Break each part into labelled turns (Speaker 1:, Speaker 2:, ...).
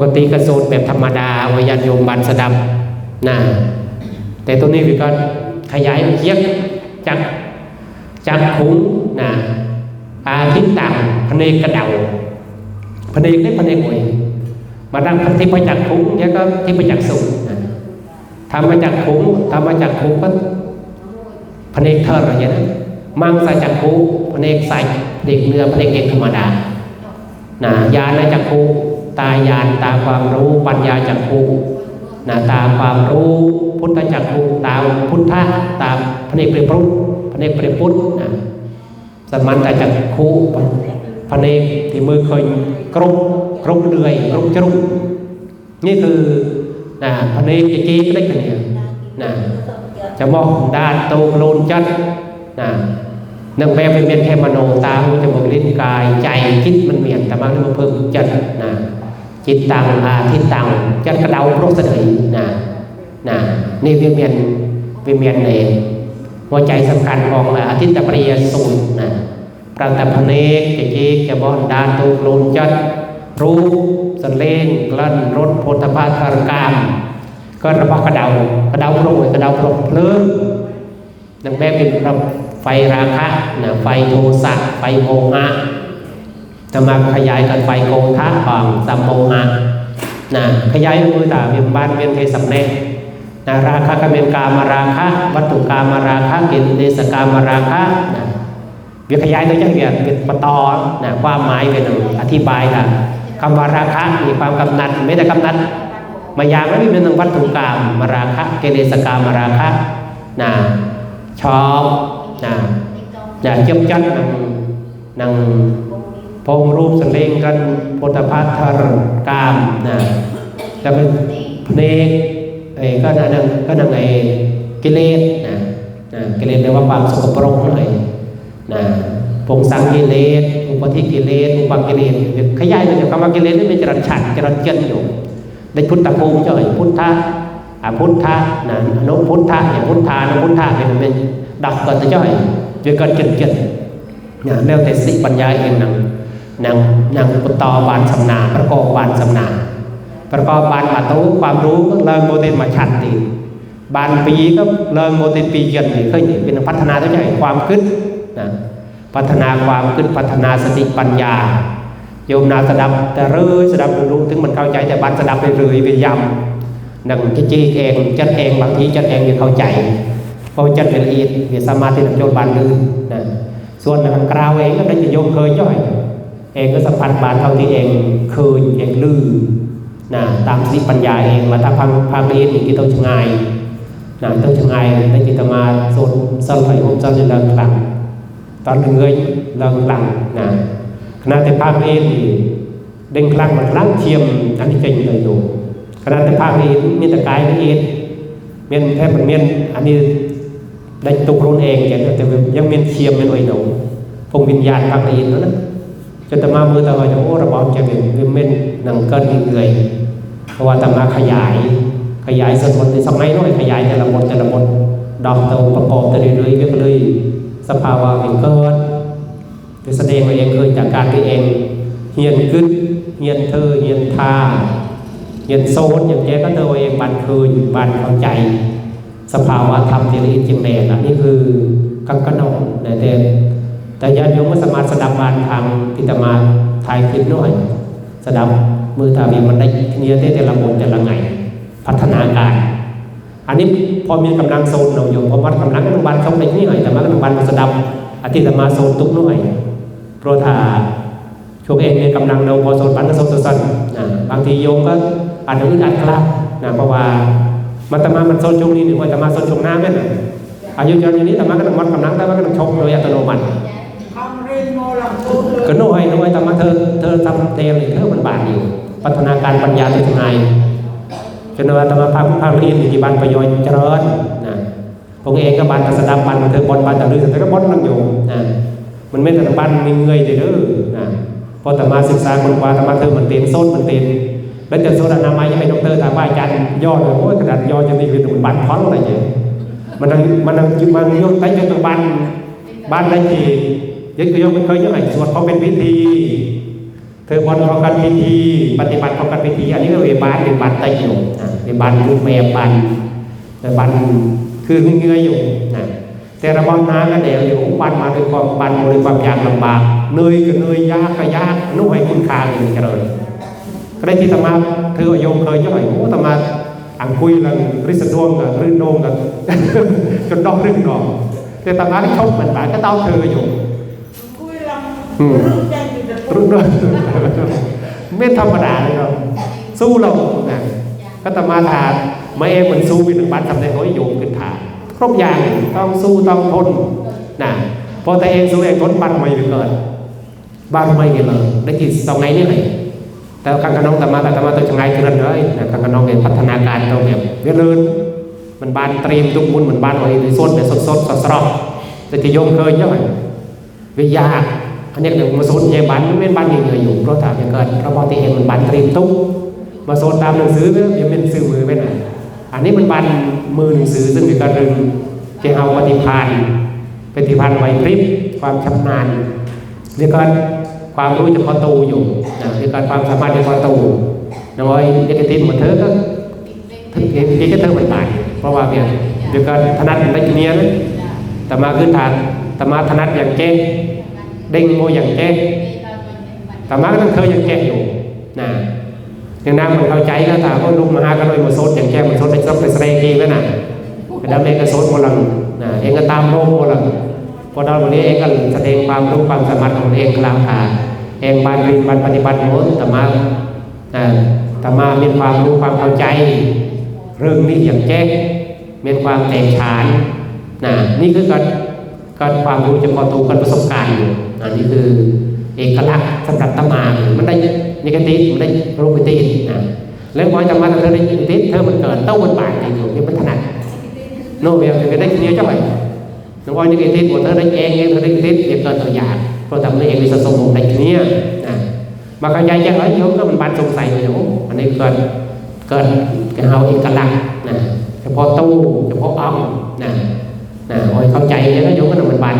Speaker 1: ปกติกระสูตรแบบธรรมดาเอาไว้ญาติโยมบันสดับนะแต่ตัวนี้คือก็ขยายเยียกจากจากขุงนะอาทิตย์ต่างพเนกกระเดาพเนกได้พเนกหวยมาดังที่มาจากขุงเนี่ยก็ที่มาจากสูตรนทำมาจากขุงทำมาจากขุงก็พเนกเทอร์อะไรอย่างนั้นมังใส่จากขุพเนกใส่เด็กเนื้อพเนกเอกธรรมดานะยาในจากขุ ตายานตาความรู้ปัญญาจักขุนะตาความรู้พุทธจักขุตาพุทธะตามพระเนกเปรพุทธพระเนกเปรพุทธนะสมันตาจักขุพระเนกที่มือเคยกรุบกรุบเดือยกรุบจรุบนี่คือนะพระเนกจีก็ได้กันเนี่ยนะจะมองด้าโตโลนจัดนะนังแบบเป็นแค่มโนตาหูจมูกลิ้นกายใจคิดมันเมี จัดนะจิตตังอาทิตตังจัดกระเดาโรคเสดยนะนะนี่วิเมียนวิเมียนในหัวใจสำคัญของอาทิตตปริยสูตรนะปรังตพเนกจะเจกจะบอนดานตูโลนจัดรูปสันเลงกลั่นรถโพธพาธารกามก็ระบกระเดากระเดาโปรยกระเดาโปรเพลิงดังแบบเป็นระไฟราคะนะไฟโทสะไฟโมหะ จะมาขยายกันไฟโกธาของสัมโมหะนะขยายมือตาเวียนบ้านเวียนเทสัมเนนะราคะกเมนกามาราคะ วัตถุกามาราคะกินเดสกามาราคะนะเวียขยายตัวอย่างเวียนเป็นปตอนะความหมายเป็นอธิบายค่ะคำว่าราคะมีความกำนัดไม่ได้กำนัดมายาไม่เป็นหนึ่งวัตถุกรรมมาราคะเกเรสกามาราคะนะชอบนะนะเจ็บจัดนังนัง พงรูปสันเลงกันพุทธพัทธรกามนะจะเป็นเพลงไอ้ก็นั่นก็นั่นไอ้กิเลสนะนะกิเลสแปลว่าความสกปรกนั่นเองนะพงสังกิเลสอุปธิกิเลสอุปกิเลสขยายมาจากคำว่ากิเลสนี่เป็นจรัญฉันจรัญเจนอยู่ในพุทธภูมิเจ้าไอ้พุทธะอาพุทธะนะอนุพุทธะอย่างพุทธานุพุทธะเป็นเป็นดักก่อนจะเจ้าไอ้เวก่อนเจนเจนนะแล้วแต่สิปัญญาเองนั่งน นางนางปุตตอบานสำนาประกอบบานสำนาประกอบบานมาตู้ความรู้เริ่มโมเดมาชันตีบานปีก็เริ่มโมเดปีเย็นนี่เคยเป็นพัฒนาตัวใหญ่ความคิดนะพัฒนาความคิดพัฒนาสติปัญญาโยมนาสดับแต่เรื่อยสดับรู้ถึงมันเข้าใจแต่บานสดับไปเรื่อยไปยำนังจะจีเองจัดเองบางทีจัดเองยังเข้าใจเพราะจัดละเอียดเวียสมาธินักโจรบานลื่นะส่วนนักกราวเองก็ได้จะโยม เองก็สัมผัสบาเท่าที่เองเคยเองลือนะตามสติปัญญาเองมาถ้าพังพังเรียนอย่างที่ต้องชงายนะต้องชงายได้จิตมาโซนสลายหุบสลายเลิงหลังตอนเงยเลิงหลังนะขณะที่ภาคเรียนมีเด้งคลั่งมันคลังเทียมอันนี้เป็นเลยอยู่ขณะที่ภาคเรียนมีแต่กายละเอียดเมียนแทบมันเมียนอันนี้ได้ตกรุนเองแกแต่ยังเมียนเทียมเมียนอ่อยหนูพงวิญญาณภาคเรียนนั่นนะ จนตมามือตะวันจะโอ้ระบอบจะเป็นวิเม่นหนังเกินเหนื่อยเพราะว่าตมาขยาย ขยายส่วนบทในสมัยน้อยขยายแต่ละบทแต่ละบทดอกเตาประกอบแต่เรื่อยๆก็เลยสภาวะเป็นเกิดคือแสดงว่าเองเคยจากการที่เองเฮียนขึ้นเฮียนเธอเฮียนทาเฮียนโซนอย่างแกก็เธอเองบันคืนบันเข้าใจ สภาวะธรรมที่ละเอียดจริงแน่นี่คือกังกนองแต่เด่น แต่ญาติโยมก็สามารถสดับบานทางที่จะมาถ่ายคลิปหน่อยสดับมือตาเบียมันได้เนียได้แต่ละบทแต่ละไง พัฒนาการ อันนี้พอมีกำลังโซนเราโยมเพราะวัดกำลังกำลังเข้าไปนี่หน่อยแต่ว่ากำลังสดับอาทิตย์จะมาโซนตุกหน่อยโปรธาช่วงเองมีกำลังเราพอโซนปันโซนสั้นนะบางทีโยมก็อาจจะอึดอัดครับนะเพราะว่ามันตมามันโซนช่วงนี้หรือว่าจะมาโซนช่วงหน้าแม่น่ะอายุยืนอย่างนี้แต่มาก็ต้องวัดกำลังแต่ว่าก็ต้องชกโดยอัตโนมัติ ก็น้อยน้อยแต่มาเธอเธอทำเต็มเลยเธอมันบาดอยู่พัฒนาการปัญญาที่ทำไงจนว่าธรรมภาคภาคเรียนอยู่ที่บ้านประโยชน์เจริญนะผมเองก็บ้านสดับบ้านมาเธอบอลบ้านแต่ลือแต่ก็บอลนั่งอยู่นะมันไม่แต่บ้านมีเงยเลยเด้อนะพอแต่มาศึกษาคนกว่าแต่มาเธอมันเต็มโซนมันเต็มแล้วจะโซนอนามัยยังไม่ดอกเตอร์ถามว่าอาจารย์ย่อเลยโอ้ยกระดาษย่อจะมีเป็นบัตรท้อนอะไรอย่างเงี้ยมันนั่งมันนั่งมันยกใต้จนตัวบ้นบ้านได้ที ยังเคยยังเคยยังไงสวดเขาเป็นพิธีเธอบอลขอการพิธี ปฏิบัติขอการพิธี อันนี้ก็เวบานเป็นบานไตอยู่นะเวบานรูปแบบบานแต่บานคือเงื้ออยู่นะแต่ระบอบน้ำก็เดี๋ยวอยู่บันมาด้วยความบันด้วยความยากลำบากเหนื่อยก็เหนื่อยยากก็ยากนุ่ให้คุณค่าอย่างนี้เลยก็ได้ที่ธรรมะเธอโยมเคยย่อยโอ้ธรรมะอังคุยเรื่องริสดวงกับรื่นโดงกับจนดอกรื่นดอกแต่ธรรมะที่ชอบเหมือนกันก็เต้าเธออยู่ รุ่นด้วยไม่ธรรมดาเลยครับสู้เรานะก็ตมาทานมาเองเหมือนสู้วินบัตทำในห้อยโยมขึ้นฐานครบอย่างต้องสู้ต้องทนนะพอแต่เองสู้เองทนบันไม่ไปเกิดบันไม่กันเลยได้จิตตรงไหนนี่เลยแต่ครั้งกับน้องตมาแต่ตมาตัวจังไงคือนั่นเลยนะครั้งกับน้องเองพัฒนาการตัวแบบเวลินมันบานเตรียมทุกมุนเหมือนบานไว้ในส้นในสดสดสดสดแต่ที่โยมเคยเยอะไหมวิยากอันนี้คือมาโซนเยบันไม่เป็นบันยังไงอยู่เพราะถามยังเกิ ดเพราะบอที่เห็นมันบันตรีมตุ๊กมาโซนตามหนังสือเนี่ยยังเป็นสื่อมือไม่ไหนอันนี้มันบันมือหนังสือซึ่งมีการรึงเจ้าปฏิพันธ์ปฏิพันธ์ไหวพริบความชำนาญเรียกว่าความรู้เฉพาะตัวอยู่นะเรียกว่าความสามารถเฉพาะตัวน้อยเด็กติดหมดเธอก็ถึงเห็นที่เธอมันตายเพราะว่าเนี่ยเรียกว่าถนัดในเนี้ยนะแต่มาขึ้นฐานแต่มาถนัดอย่างเก่ง เด้งโมอย่างแก้แต่มาก็ต้องเคยอย่างแก้อยู่นะอย่างนั้นมันเข้าใจก็ถามว่าลุกมาหาก็เลยมาโซดอย่างแก้มาโซดไปซับไปสเตย์แล้วน่ะแล้วเองก็โซดโมลังนะเองก็ตามโลกโมลังพอเราวันนี้เองก็แสดงความรู้ความสามารถของเองกลางทางเองบานรินบานปฏิบัติโมแต่มานะแต่มามีความรู้ความเข้าใจ เรื่องนี้อย่างแก้มีความแตกฉานนะนี่คือการการความรู้เฉพาะตัวกันประสบการณ์อยู่ อันนี้คือเอกลักษณ์สำหรับตมามันได้นิกติมันได้รูปตินะแล้วพอจะมาเธอได้นิกติเธอมันเกิดเต้าวนบาทอยู่นี่มันถนัดโนเบียไปได้เนี้ยเจ้าไหร่น้องว่านิกติหมดเธอได้เองเองเธอได้นิกติเดี๋ยวเกิดตัวอย่างเพราะทำให้เองมีสะสมได้เนี้ยนะมาขยายยังไงโยมก็มันบานสงสัยอยู่อันนี้เกิดเกิดกันเอาเอกลักษณ์นะเฉพาะตู้เฉพาะอ่องนะนะโอ้ยเข้าใจเลยนะโยมก็นำมันบัน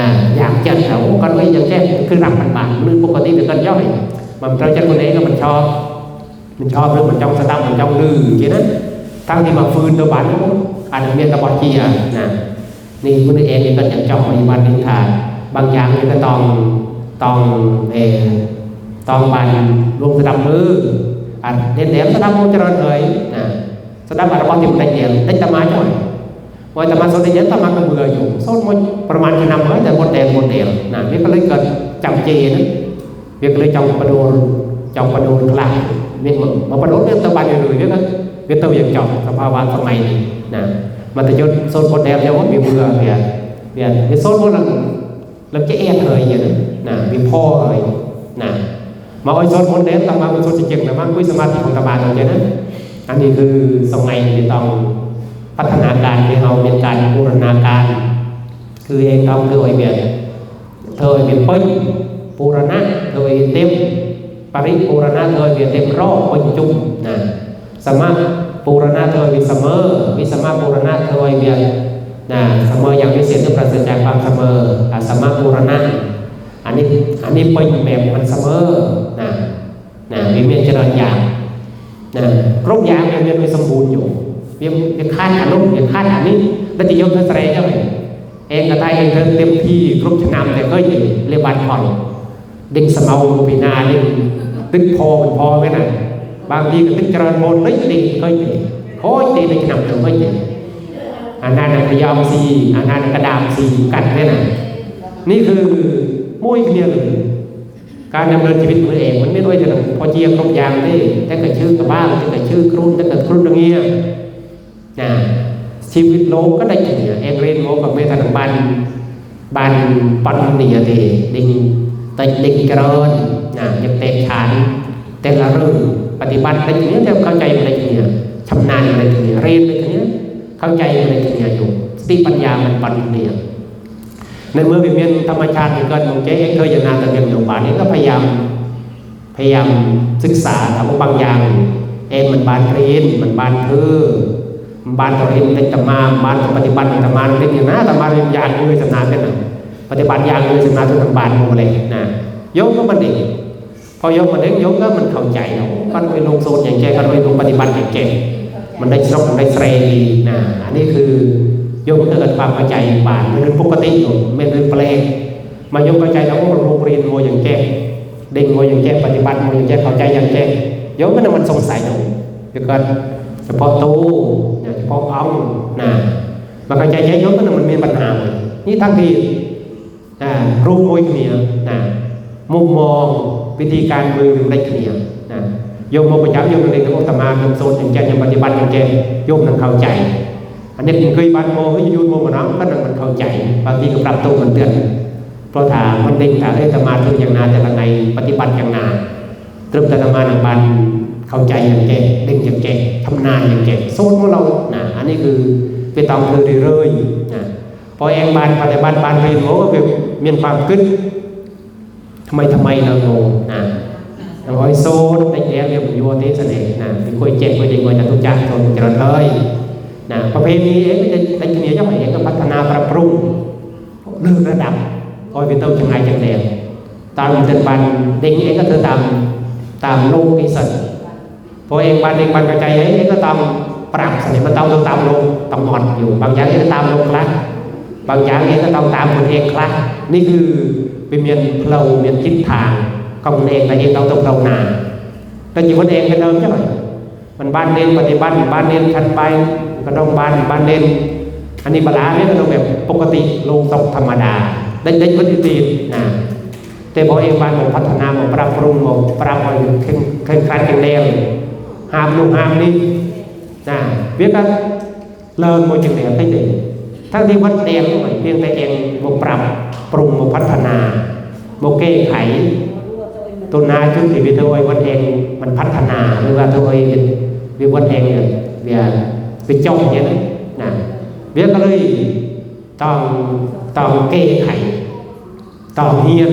Speaker 1: นะอยากจะเขาก็เลยยังแจ้งคือรับมันบันหรือปกติเป็นกันย่อยมันเราจะคนนี้ก็มันชอบมันชอบเรื่องมันจ้องสตัมมันจ้องลืออย่างนั้นทั้งที่มาฟื้นตัวบันอาจจะมีตะบอดเกียนะนี่คุณเองนี่ก็จะจ้องมีบันนิทานบางอย่างนี่ก็ต้องต้องเออต้องบันรวมสตัมมืออะเด่นเด่นสตัมมือเจริญเลยนะสตัมอ ហើយតែមកសូត្រអីចឹងតែមកមើលយូរសូត្រមួយប្រហែលឆ្នាំហើយតែមុនដែលមុនដែលណាវាក៏លេចក៏ចាំជេរហ្នឹងវាក៏លេចចង់បដូរចង់បដូរខ្លះនេះមកបដូរវាទៅបានយូរទៀតណាវាទៅយ៉ាងចង់សភាវៈសម័យនេះណាមតយុទ្ធសូត្រមុនដែលយកវាមើលវាវាវាសូត្រមុននឹងលោកចេះអែតហើយយើងណាវាផហើយណាមកឲ្យសូត្រមុនដែលតាមមកសូត្រជាជាងតាមអង្គុយសមាធិក្នុងតាបានអញ្ចឹងណាអានេះគឺសម័យនេះតង់ พัฒนาการที่เราเป็นการบูรณาการ คือเองเราโดยเบียนโดยเบียนปิ้งบูรณะโดยเต็มปริบูรณะโดยเบียเต็มรอบปิ้งจุ่มนะสามารถบูรณะโดยวิเสมอวิสมารถบูรณะโดยเบียนะเสมออย่างวิเศษที่ปราศจากความเสมอสมารถบูรณะอันนี้อันนี้ปิ้งแบบมันเสมอนะนะวิเมียนเจริญอย่างนะครบอย่างยังมีโดยสมบูรณ វាខាតអានោះវាខាតអានេះតែទីយកទៅស្រែចឹងអេងក៏តែអេងធ្វើเต็มที่គ្រប់ឆ្នាំតែឃើញលេបានផលដេញស្មៅពីណានេះទឹកផមិនផមែនណាบางทีก็ទឹកច្រើនមុននេះទីឃើញហូចទីទៅឆ្នាំទៅវិញអាណានឹងប្រយោមស៊ីអាណានឹងកដាមស៊ីកាត់ទេណានេះคือមួយគ្នាเลยការดำเนินชีวิตตัวเองมันไม่ด้วยแต่พอเจียครบอย่างទេតែក៏ชื่อกระบ้างแต่ก็ชื่อครู ชีวิตโลกก็ได้อย่างนี้เองเรีนโลกกับเมตตาบันบันปันนี่ยเดดิ่งติดดิ่งเจริญนะยังเตะฉานแต่ละเรื่องปฏิบัติอะไรอย่างนี้แต่เข้าใจอะไรอย่างนี้ชำนาญอะไรอย่างนี้เรียนอะไรอย่างนี้เข้าใจอะไรอย่างนี้อยู่สติปัญญามันปันเนี่ยในเมื่อวิเวียนธรรมชาติเกิดมองเจ๊เองเคยอย่านานแต่เป็นอยู่บ้านนี้ก็พยายามพยายามศึกษาทำบางอย่างเองมันบานเรียนมันบานคือ บานตรินในตมาบานปฏิบัติในตมาเรียนอย่างนะตมาเรียนอย่างด้วยสนาเป็นนะปฏิบัติอย่างด้วยสนาทุกบานโมเลยนะโยมก็มันเองพอโยมมาเด้งโยมก็มันเข้าใจเนาะก็ไปลงโซนอย่างแกก็ไปลงปฏิบัติอย่างแกมันได้ชอบมันได้เทรดีนะอันนี้คือโยมเกิดความเข้าใจบานเป็นเรื่องปกติอยู่ไม่เป็นเรื่องแปลกมาโยมเข้าใจแล้วว่าโรงเรียนโมอย่างแกเด้งโมอย่างแกปฏิบัติโมอย่างแกเข้าใจอย่างแกโยมก็นั่นมันสงสัยอยู่เดี๋ยวก็เฉพาะตู้ พอเอานะมันใจใจยกก็มันมีปัญหาเลยนี่ทั้งที่รูปมวยเนียนะมุมมองวิธีการมือได้เนียนะโยมมาประจัโยมเรียนอุตมาเรียนโซนอย่างแกยังปฏิบัติอย่างแก่โยมนั่งเข้าใจ อันนี้เคยบันโมก็ยูนโมกัน้องก็นั่งมันเข้าใจบางทีก็ปรับตัวมันเตือนเพราะถามมันเด้งถามเอ้ตมาทุกอย่างนาแต่ละไงปฏิบัติอย่างนานตรึมแต่ละมาหนังบัน เราណាអានេះគឺវាต้องធ្វើเรื่อยๆណា พอเองบานปฏิบัติบานเรียนรู้ก็มีความคิดทำไมทำไมเราโง่นะเราอ้อยโซ่ได้แย่เรียบยัวเทสเนนะที่คุยเจ็บคุยดีคุยจะทุกจักจนจะเลยนะประเพณีเองไม่ได้ได้เนี้ยย่อมเองก็พัฒนาปรับปรุงเลื่อนระดับคอยเป็นต้นจังไงจังแดงตามเดินบันเด้งเองก็เธอตามตามโลกกิสันพอเองบันเองบันกระจายเองก็ตามปรับสนิทมันต้องตามโ ลกต้องหมดอยู่บางอย่างก็ตามโลกละบางอย่างเองก็ต้องตามคนเองคละนี่คือเป็นเมียนเพลาเมียนทิศทางของคนเองแต่เองต้องต้องเรานาแต่อยู่คนเองก็เดิมใช่ไหมมันบ้านเน้นปฏิบัติบ้านเน้นทันไปก็ต้องบ้านบ้านเน้นอันนี้บาลาเนี่ยก็ต้องแบบปกติลงตกธรรมดา ได้ได้ปฏิทินนะแต่พอเองบ้านผมพัฒนาผมปรับปรุงผมปรับให้เข่งเข่งขันข็งแรงห้ามลุงห้ามนี่นะเวียกันเลิน โมจังแดงให้เด็กทั้งที่วัดแดงด้วยเพียงแต่เองมาปรับปรุงมาพัฒนามาแก้ไขตัวนาจุดที่วิทยวัดเองมันพัฒนาหรือว่าตัวเองวิวัดเองเนี่ยเวียไปจ้องอย่างนี้นะเวียก็เลยต้องต้องแก้ไขต้องเฮียน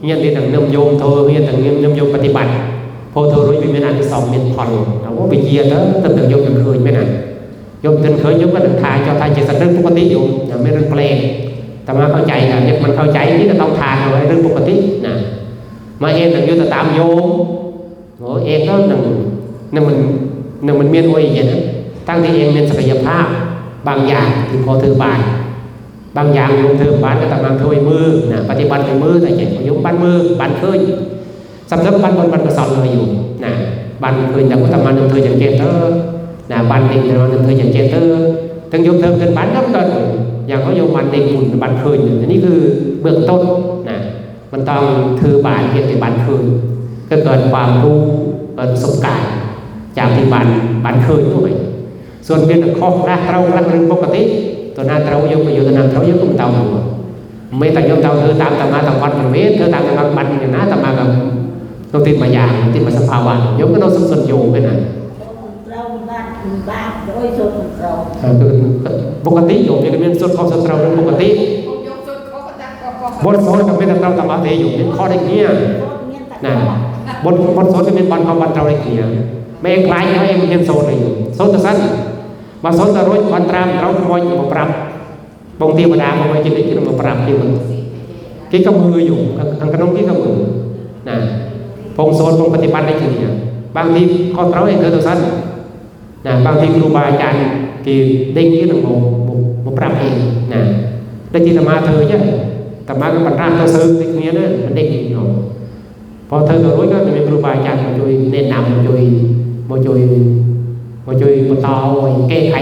Speaker 1: เฮียนในทางนำโยมเธอเฮียนทางนำโยมปฏิบัติ พอเธอรู้เป็นอันที่สองเป็นผ่อนเราว่าไปเยียนแล้วตั้งแต่โยมยังเคยไม่นานโยมถึงเคยโยมก็ถึงทายเจ้าทายจะสักเรื่องปกติอยู่อย่ไม่เรื่องแปลงแต่มาเข้าใจกันเนี่ยมันเข้าใจนี่ก็ต้องทานเอาไว้เรื่องปกตินะมาเองหนึ่งโยมตามโยมโอ้เองก็หนึ่งหนึ่งมันหนึ่งมันเมียนโอ้ยอย่างนั้นตั้งที่เองมีศักยภาพบางอย่างที่พอถือบานบางอย่างโยมถือบานก็ตามถือมือนะปฏิบัติในมือแต่อย่างโยมบัน มือบันเคยสำหรับบันบนบันกระสอบเลยอยู่นะบันเคยจากพุทธมาหนึ่งเธออย่างเกตเตอร์ là ban định là nó thời gian chế tơ từng dùng thơm từng bán lắm rồi อย่างเขาโยมบันเด็กหมุนบันคืนอันนี้คือเบื้องต้นนะมันต้องถือบานเพียงแต่บันคืนก็เกิดความรู้เกิดประสบการณ์จากที่บันบันคืนด้วยส่วนเพียงแต่ข้อหน้าเราลักเรื่องปกติตัวหน้าเราโยมประโยชน์นำเราโยมก็เตาหัวไม่แต่โยมเตาเธอตามต នោះទីមួយយ៉ាងទីមួយសភាវៈយកទៅសុខសុនយោវិញណាបាទដោយសុខត្រង់បុគ្គតិយោវាមានសុខខុសសុខត្រង់នឹងបុគ្គតិយកសុខខុសក៏ដាក់ខុសខុសបុត្រសុខក៏មា
Speaker 2: នត្រង់តាមអត់ទេយោមានខុសដូចគ្នាណាបុ
Speaker 1: ត្របុត្រសុខក៏មានបានខុសបានត្រង់ដូចគ្នាមេខ្លាញ់ហើយមិនហ៊ានសូត្រទេសូត្រទៅសិនបើសូត្រទៅរួចបានត្រាំត្រង់ខ្មោចមក
Speaker 2: ប្រាប់បងទេវតាម
Speaker 1: កវិញជិះជិះមកប្រាប់គេមកគេក៏មើលយោខាងក្នុងគេក៏មើលណា ไม่คล้ายให้มันเห็นโซนเลยโซนแต่สั้นมาโซนแต่รุ่ยบันตรามเราขโมยมาปรับบางทีมาด่าขโมยจิตจิตมาปรับที่มันกี่ก็มืออยู่ทางขนมกี่ก็มือนะพงโซนพงปฏิบัติได้จริงเนี่ยบางทีข้อเราเองคือตัวสั้น นะบางทีครูบาอาจารย์ที่เด้งยี่หนึ่งโมโมปรับเองนะได้ที่ธรรมาเธอเนี่ยธรรมาก็บรรดาเธอซื้อในนี้นะมันเด้งอีกเนาะพอเธอก็รู้ก็จะมีครูบาอาจารย์มาช่วยแนะนำมาช่วยมาช่วยมาช่วยมาต่อแก้ไข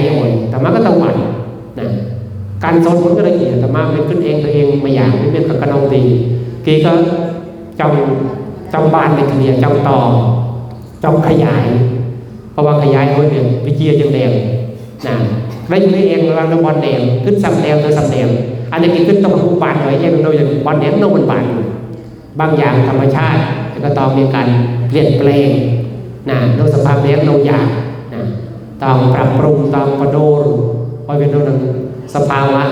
Speaker 1: เอาไว้าก็ต้องหวั่นนะการสอนคนก็ได้เกี่ยธรรมาเป็นเองตัวเองมาอย่างไม่เป็นกับกระนองตีกีก็จ้องจ้องเดียจ้องต่อจ้องขยาย เพราะว่าขยายด้วยเนี่ยวิเชียยังแดงนะแล้วอยู่ในเองเระวังระบอลแดงขึ้นซ้ำแดงเธอซ้ำแดงอันนี้ขึ้นต้องรูบานหน่อยแยกเราอย่างบอลแดงโน่นบานบางอย่างธรรมชาติก็ต้องมีการเปลี่ยนแปลงนะโดยสภาพแดงโนอย่างนะต้องปรับปรุงต้องกระโดดคอยเป็นโน่นสภาวะ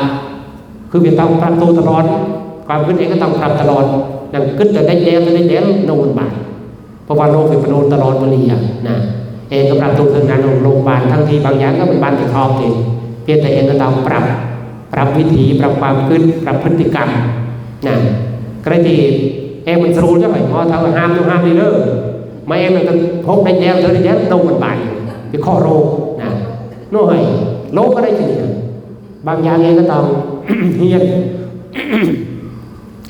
Speaker 1: คือเป็นต้องปรับตัวตลอดความขึ้นเองก็ต้องปรับตลอด อย่งขึ้นแต่ได้แดงได้แดงน่นบานเพราะว่าโลกเป็นโนตลอดมาเรียนะเองก็ปรับตัวถึงงานโรงพยาบาลทั้งที่บางอย่างก็เป็นบ้านที่ครอบเองเพียงแต่เองก็ต้องปรับ ปรับวิถีปรับความคิดปรับพฤติกรรมนะก็ได้ที่เอ em mình sưu cho phải ngon thao là ham cho ham đi nữa mà em là hốt đánh đeo tới đánh đeo đâu mình bài cái kho rô nè nó hay lố ở đây thì nè bang gia nghe cái tầm hiền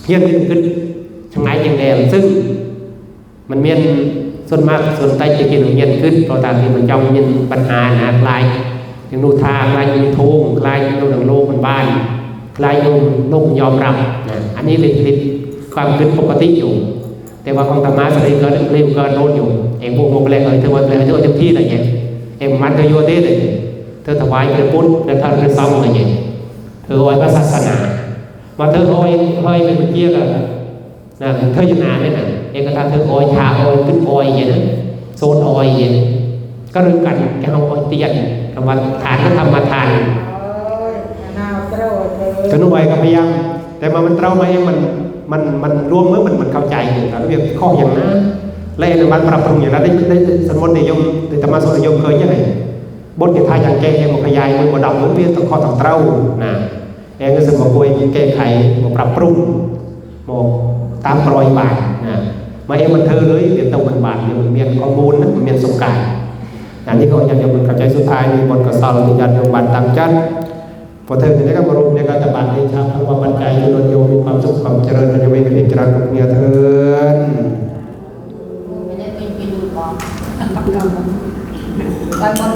Speaker 1: hiền thì cứ chẳng ai chẳng đèn ซึ่งมันเมียน ส่วนมากส่วนใต้จะกินเมียนขึ้นเพราะตามที่มันจ้องยินปัญหาหนาคลายอย่างนูทาคลายอยูทูงคลายอยูหนังโลกมันบ้านคลายอยูโลกยอมรับนะอันนี้เป็นเป็นความคิดปกติอยู่ แต่ว่าของธรรมะสติเกิดเร็วเกินโน้นอยู่เองพวกโมกเลยเอยเธอวันเลยเธอเต็มที่อะไรเงี้ยเองมันเธอโยเต้เลยเธอถวายเป็นพุทธแล้วเธอเป็นซ้อมอะไรเงี้ยเธอเอาไว้พระศาสนาว่าเธอเอาไว้เฮ้ยเป็นเกี่ยวกับ nè thời gian nào đấy nè em người ta thử ôi thả ôi kinh ôi vậy đó xôn ôi vậy có đương cảnh cái không ôi tiền c ำว่าทานก็ทำมาทาน
Speaker 2: โอ้ยนาวโตรเธอ
Speaker 1: ก็นุ่งไว้ก็พยายามแต่มามันเต้ามาเองมันมันมันรวมเมื่อมันมันเข้าใจอยู่แล้วเรียกข้ออย่างนั้นและในมันปรับปรุงอย่างนั้นได้ได้สมมติในยมในธรรมะสนยมเคยยังไงบทที่ทายอย่างแก้เองมันขยายมันบ่ดำมันเรียกต้องข้อต้องเต้านะเองก็สึกมาคุยแก้ไขมาปรับปรุงมา តាមក្រយបាយណាមកអីមិនធ្វើលុយវាទៅមិនបានវាមិនមានកមូលមិនមានសុខាអានេះក៏យ៉ាងយកមិនកចៃសុខានេះបុណ្យកសលនិយានយកបានតាមចាត់ព្រោះធ្វើនេះក៏រូបនេះក៏តបាននេះថាធ្វើបានកាយលោកយកមានความសុខความเจริญនៅវិញគ្នាច្រើនគ្នាធ្វើបានបង